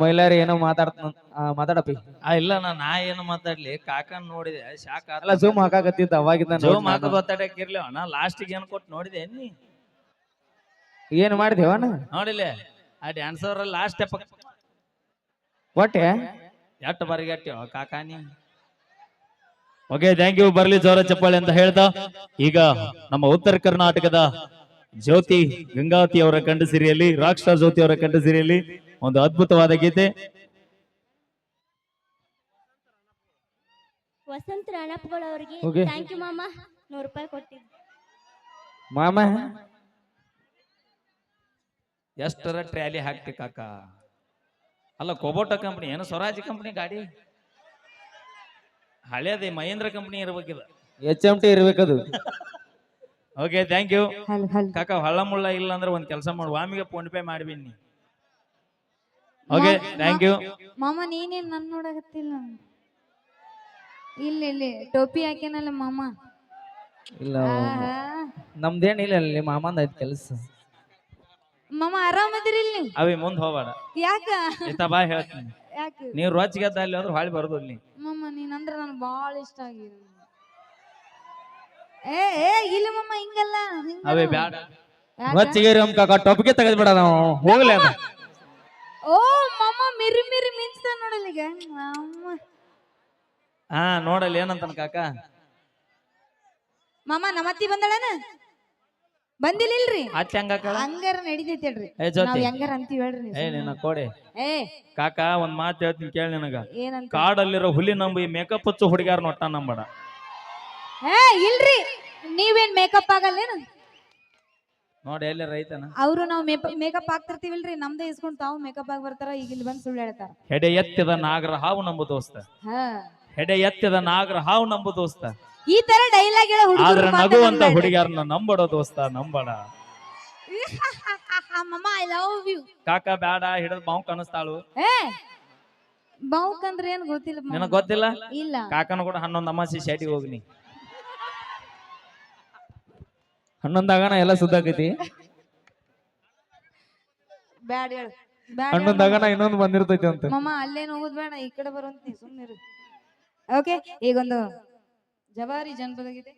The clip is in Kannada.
ಮೈಲಾರಿ ಏನೋ ಮಾತಾಡ್ತ ಮಾತಾಡಪ್ಪಿ. ಆ ಇಲ್ಲ ನಾ ನಾ ಏನು ಮಾತಾಡ್ಲಿ. ಕಾಕನ್ ನೋಡಿದೆ ಶಾಕ್ ಅಲ್ಲ ಜೂಮ್ ಹಾಕಾಕತ್ತಿದ್ದ ಅವಾಗಿದ್ದ ಜೂಮ್ ಹಾಕ ಗೊತ್ತಾಡಕ್ಕಿರ್ಲಿ ನಾ ಲಾಸ್ಟಿಗೆ ಏನು ಕೊಟ್ಟು ನೋಡಿದೆ ನೀ ಏನ್ ಮಾಡಿದೇವನ ನೋಡಿಲ್ಲ ಆ ಡ್ಯಾನ್ಸರ್ ಲಾಸ್ಟ್ ಸ್ಟೆಪ್ ಒಟ್ಟೆ? ಎಟ್ಟು ಬರಿಗಟ್ಟಿ ಕಾಕಾನಿ ಓಕೆ ಥ್ಯಾಂಕ್ ಯು ಬರ್ಲಿ ಜೋರ ಚಪ್ಪಾಳೆ ಅಂತ ಹೇಳ್ತಾ ಈಗ ನಮ್ಮ ಉತ್ತರ ಕರ್ನಾಟಕದ ಜ್ಯೋತಿ ಗಂಗಾವತಿ ಅವರ ಕಂಡ ಸಿರಿಯಲ್ಲಿ ರಾಕ್ಷ ಜ್ಯೋತಿ ಅವರ ಕಂಡ ಸಿರಿಯಲ್ಲಿ ಒಂದು ಅದ್ಭುತವಾದ ಗೀತೆ. ವಸಂತ ರಾಣಪ್ಪಗಳು ಅವ್ರಿಗೆ Okay. ಥ್ಯಾಂಕ್ ಯು ಮಾಮ. ನೂರು ರೂಪಾಯಿ ಕೊಟ್ಟಿದ್ದು. ಮಾಮ ಎಷ್ಟರ ಟ್ರ್ಯಾಲಿ ಹಾಕ್ತಿ ಕಾಕ? ಅಲ್ಲ ಕೊಬೋಟ ಕಂಪ್ನಿ ಏನು ಸ್ವರಾಜ್ ಕಂಪ್ನಿ ಗಾಡಿ? ಹಳೇದೇ ಮಹೇಂದ್ರ ಕಂಪ್ನಿ ಇರ್ಬೇಕಿದ. ಎಚ್ ಎಂ ಟಿ ಇರ್ಬೇಕದು. ಓಕೆ ಥ್ಯಾಂಕ್ ಯು ಹಲ್ ಹಲ್. ಕಾಕ ಹಳ್ಳ ಮುಳ್ಳ ಇಲ್ಲ ಅಂದ್ರೆ ಒಂದ್ ಕೆಲಸ ಮಾಡು. ವಾಮಿಗೆ ಫೋನ್ ಪೇ ಮಾಡ್ಬಿನಿ. ಓಕೆ ಥ್ಯಾಂಕ್ ಯು ಮಾಮ ನೀನೇನ್ ನನ್ ನೋಡಕತ್ತಿಲ್ಲ ಇಲ್ಲ ಇಲ್ಲಿ ಟೋಪಿ ಹಾಕ್ಯಾನಲ್ಲ ಮಾಮ. ಇಲ್ಲ ಆಹಾ. ನಮ್ದೇನ್ ಇಲ್ಲ ಅಲ್ಲಿ ಮಾಮಂದ ಐತ್ ಕೆಲಸ. ಮಾಮ ಆರಾಮದಿರಿ ಇಲ್ಲಿ? ಅವಿ ಮುಂದ್ ಹೋಗ್ಬೇಡ. ಯಾಕ? ಇತ್ತ ಬಾ ಹೇಳ್ತೀನಿ. ಯಾಕ? ನೀವು ರೋಜ್ಗೆದ್ದ ಅಲ್ಲಿ ಅಂದ್ರೆ ಹಾಳಿ ಬರೋದು ಇಲ್ಲಿ. ಮಾಮ ನೀನಂದ್ರ ನನ್ ಬಾಳ ಇಷ್ಟ ಆಗಿದೆ ಏ ಏ ಇಲ್ಲ ಮಾಮ ಹಿಂಗಲ್ಲ. ಅವೇ ಬ್ಯಾಡ? ಹೊಚ್ಚಿಗೇರಿ ಅಮ್ ಕಾಕ ಟೊಪ್ಗೆ ತೆಗೆದ್ಬಿಡ ನಾವು. ಹೋಗ್ಲಿ ಅದ. ಓ ಮಮ್ಮ ಮಿರಿ ಮಿರಿ ಮಿಂಚ್ತ ನೋಡಲ್ಲ ಈಗ. ಅಮ್ಮ. ಹಾ ನೋಡಲ್ಲ ಏನಂತಾನ ಕಾಕ? ಮಾಮ ನಮ್ಮತ್ತಿ ಬಂದಳನ? ಬಂದಿಲ್ಲ ಇಲ್ರಿ ಅತ್ತೆ ಹಂಗಾಕಳ ಹಂಗಾರ ನಡಿತೈತಿ ಹೇಳ್ರಿ. ಏ ನಾವ್ ಹೆಂಗಾರ ಅಂತೀವಿ ಹೇಳ್ರಿ ಏ ನಿನ್ನ ಕೋಡೆ. ಏ. ಕಾಕ ಒಂದ್ ಮಾತು ಹೇಳ್ತೀನಿ ಕೇಳಿ ನಿನಗ. ಏನಂತ? ಕಾಡಲ್ಲಿರೋ ಹುಲಿ ನಂಬಿ ಮೇಕಪ್ ಹಚ್ಚು ಹುಡುಗ್ಯಾರ ನೋಟ ನಂಬಡ. ಏ ಇಲ್ರಿ. ನೀವೇನ್ ಮೇಕಪ್ ಆಗಲ್ಲೇನು? ನೋಡಿ ಎಲ್ಲ ರೈತನ. ಅವರು ನಾವು ಮೇಕಪ್ ಹಾಕ್ತಿರ್ತೀವಿಲ್ರಿ ನಮ್ದೇ ಇಸ್ಕೊಂಡ್ ತಾವು ಮೇಕಪ್ ಆಗಿ ಬರ್ತಾರ ಈಗ ಇಲ್ಲಿ ಬಂದು ಸುಳ್ಳು ಹೇಳ್ತಾರ. ಹೆಡೆ ಎತ್ತಿದ ನಾಗರ ಹಾವು ನಂಬು ದೋಸ್ತ. ಹೆಡೆ ಎತ್ತಿದ ನಾಗರ ಹಾವು ನಂಬು ದೋಸ್ತ. ಈ ತರ ಡೈಲಾಗ್ ಹೇಳ ಆದ್ರ ನಗುವಂತ ಹುಡುಗಿಯರನ್ನ ನಂಬಡ ದೋಸ್ತ ನಂಬಡ. ಮಮ್ಮ ಐ ಲವ್ ಯು ಕಾಕ ಬ್ಯಾಡ ಹಿಡದ ಬಾವು ಕಾಣಿಸ್ತಾಳು ಏ ಬಾವುಕ್ ಅಂದ್ರೆ ಏನ್ ಗೊತ್ತಿಲ್ಲ ನನಗ್ ಗೊತ್ತಿಲ್ಲ? ಇಲ್ಲ. ಕಾಕನ ಕೂಡ ಹನ್ನೊಂದು ಅಮಾಸಿ ಶೆಟಿಗೆ ಹೋಗ್ನಿ. ಹನ್ನೊಂದಾಗಣ ಎಲ್ಲ ಸುದ್ದಾಕೈತಿ ಬ್ಯಾಡ ಹೇಳು. ಬ್ಯಾಡ ಇನ್ನೊಂದು ಬಂದಿರ್ತೈತಿ ಅಂತ. ಮಮ್ಮ ಅಲ್ಲೇನ್ ಹೋಗುದ್ ಬೇಡ ಈ ಕಡೆ ಬರುವಂತ ಸುಮ್ಮನೆ ಓಕೆ ಈಗೊಂದು ಜವಾರಿ ಜನಪದ ಗೀತೆ